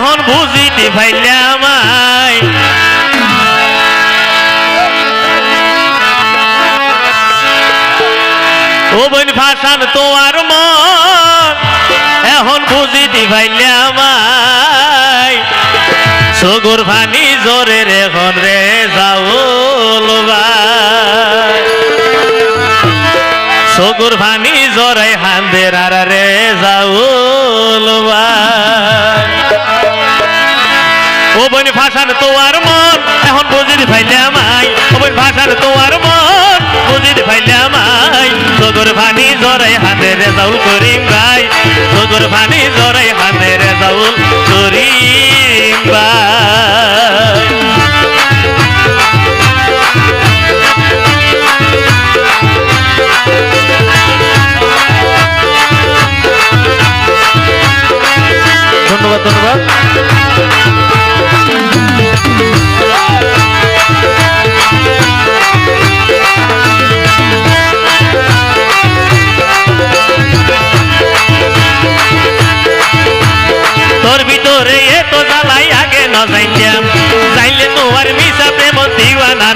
এখন বুঝিতে পাইলে আমায়। ও বোন ভাষান তোমার মন এখন বুঝিতে পাইলে আমায়। সগুর ভানি জোরে এখন রে যাও সগুর ভানি জোরে হান্দের আর রে যাও ও বোন ভাষার তোমার মন, এখন বুঝিতে ফাইলে আমাই ও বোন ভাষার তোমার মন বুঝিতে ফাইলে আমাই সগর ভানি জরাই হাতে রে যাও করিম ভাই। সগর ভানি জরাই হাতে রে যাও করিম ভাই। জ্বালাই আগে ন যাইতাম। মিশা প্রেম দিওয়ানা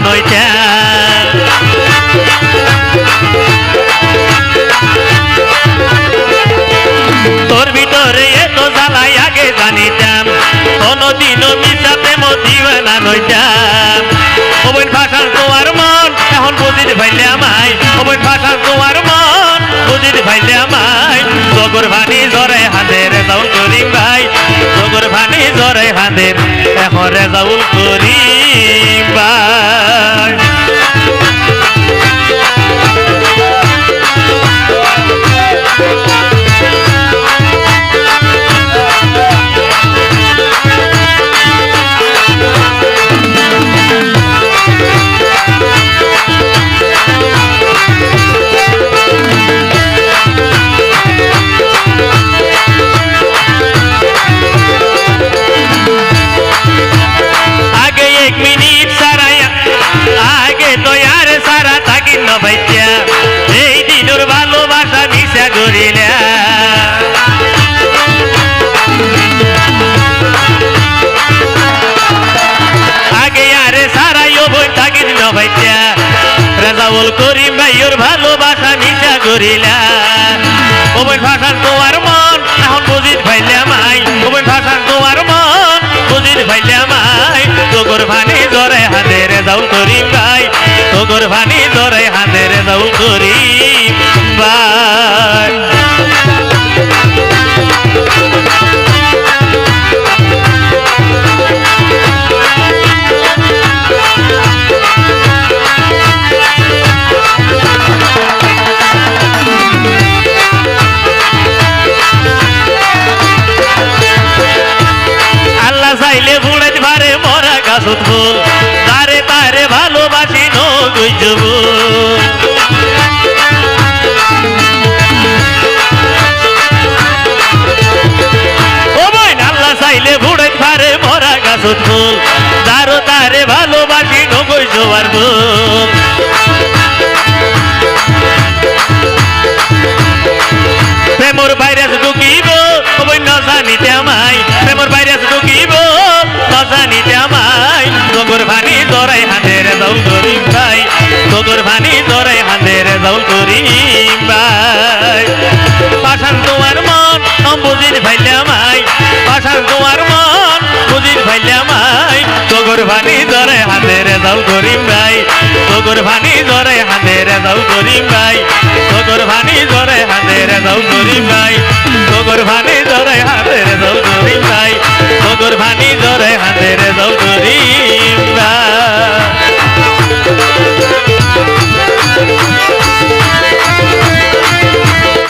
তোর ভিতরে এত আগে জানিতাম। কোনদিনও মিশা প্রেম দিওয়ানা নইতাম ওবন ভাষার তোমার মন, এখন বুঝিতে পাইলে আমায়। ওবন ভাষার তোমার মন, বুঝিতে পাইলে আমায়। জগর ভানি জরে হাতের জাউল করিম ভাই। জগর ভানি জরে হাতের এখন রে যাউল করিম ভাই। ভাইয়ের ভালোবাসা মিশা করিলা। ওবেন ভাষার তোমার মন, এখন বুঝিত পাইলে মাই ওবেন ভাষার তোমার মন, বুঝিত পাইলে মাই তোগর ভানি জরে হাতের দাউ করি ভাই তোগর ভানি জরে হাতের দাউ করিম ফুল তারে তারে ভালোবাসি ও বইন চাইলে বুড়াইতে পারে মরা গাছত ফুল তারও তারে ভালোবাসি নগৈজবার ফুল প্রেমর ভাইরাস ঢুকিব কবই ন জানিতে আমায়, প্রেমর ভাইরাস ঢুকিব ন জানিতে আমায়। তগর ভানি দরাই হাতের দৌল করিম ভাই তগর ভানি দরাই হাতের দৌল করিম ভাই পাশান তোমার মন বুঝির ভাইলে আমায় পাশান তোমার মন বুঝির ভাইলে আমায় তগর ভানি দরাই হাতের দৌল করিম ভাই তগর ভানি দরাই হাতের দৌল করিম ভাই তগর ভানি দরাই হাতের দৌল করিম